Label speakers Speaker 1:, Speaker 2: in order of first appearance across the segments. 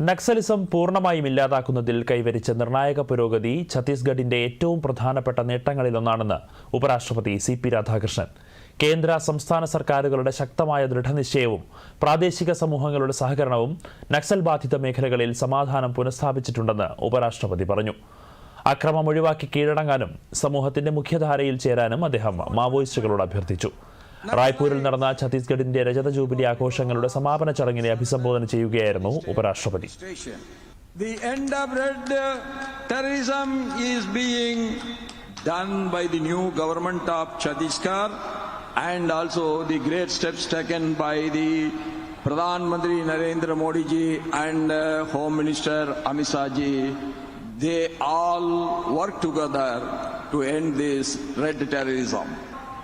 Speaker 1: Naxalism പൂർണമായും ഇല്ലാതാക്കുന്നതിൽ കൈവരിച്ച നിർണായക പുരോഗതി ഛത്തീസ്ഗഡിന്റെ ഏറ്റവും പ്രധാനപ്പെട്ട നേട്ടങ്ങളിലൊന്നാണെന്ന് ഉപരാഷ്ട്രപതി സി പി രാധാകൃഷ്ണൻ. കേന്ദ്ര സംസ്ഥാന സർക്കാരുകളുടെ ശക്തമായ ദൃഢനിശ്ചയവും പ്രാദേശിക സമൂഹങ്ങളുടെ സഹകരണവും നക്സൽ ബാധിത മേഖലകളിൽ സമാധാനം പുനഃസ്ഥാപിച്ചിട്ടുണ്ടെന്ന് ഉപരാഷ്ട്രപതി പറഞ്ഞു. അക്രമം ഒഴിവാക്കി കീഴടങ്ങാനും സമൂഹത്തിന്റെ മുഖ്യധാരയിൽ ചേരാനും അദ്ദേഹം മാവോയിസ്റ്റുകളോട് അഭ്യർത്ഥിച്ചു. റായ്പൂരിൽ നടന്ന ഛത്തീസ്ഗഡിന്റെ രജത ജൂബിലി ആഘോഷങ്ങളുടെ സമാപന ചടങ്ങിനെ അഭിസംബോധന ചെയ്യുകയായിരുന്നു ഉപരാഷ്ട്രപതി.
Speaker 2: The end of red uh, terrorism is being done by the new government of Chhattisgarh and also the great steps taken by the Pradhan Mantri Narendra Modi ji and uh, Home Minister Amit Shah ji. They all work together to end this red terrorism.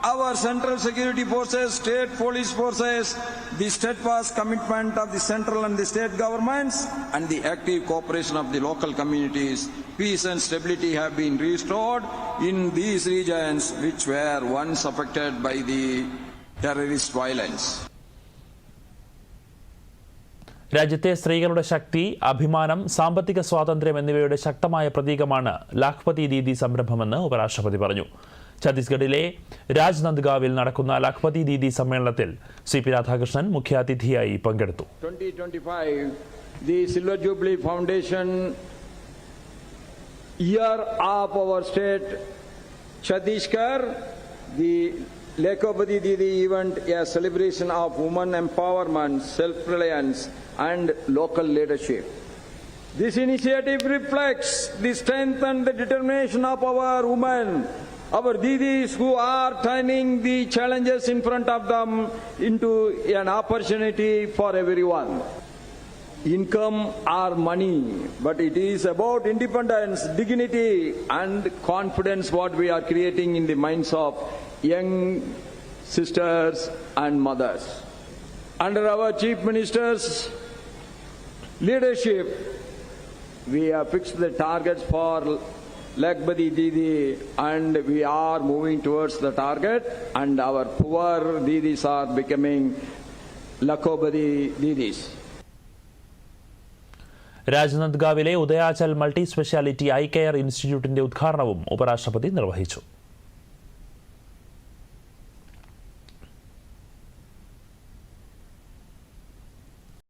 Speaker 2: Our central security forces, state police forces, the steadfast commitment of the central and the state governments, and the active cooperation of the local communities, peace and stability have been restored in these regions which were once affected by the terrorist violence.
Speaker 1: രാജ്യത്തെ സ്ത്രീകളുടെ ശക്തി അഭിമാനം സാമ്പത്തിക സ്വാതന്ത്ര്യം എന്നിവയുടെ ശക്തമായ പ്രതീകമാണ് ലാഖ്പതി ദീദി സംരംഭമെന്ന് ഉപരാഷ്ട്രപതി പറഞ്ഞു ഛത്തീസ്ഗഡിലെ രാജ്നന്ദ്ഗാവിൽ നടക്കുന്ന ലഖ്പതി ദീദി സമ്മേളനത്തിൽ സി പി രാധാകൃഷ്ണൻ മുഖ്യാതിഥിയായി പങ്കെടുത്തു
Speaker 2: 2025, the Silver Jubilee Foundation year of our state, Chhattisgarh, the Lekopati Didi event, a celebration of women empowerment, self-reliance and local leadership. This initiative reflects the strength and the determination of our women, our didis who are turning the challenges in front of them into an opportunity for everyone. Income or money, but it is about independence, dignity and confidence what we are creating in the minds of young sisters and mothers. Under our Chief Minister's leadership, we have fixed the targets for Lakbadi Didi and we are moving towards the target and our poor Didis are becoming Lakobadi Didis.
Speaker 1: രാജ്നന്ദ്ഗാവിലെ Udayachal multi speciality eye care ഇൻസ്റ്റിറ്റ്യൂട്ടിന്റെ ഉദ്ഘാടനവും ഉപരാഷ്ട്രപതി നിർവഹിച്ചു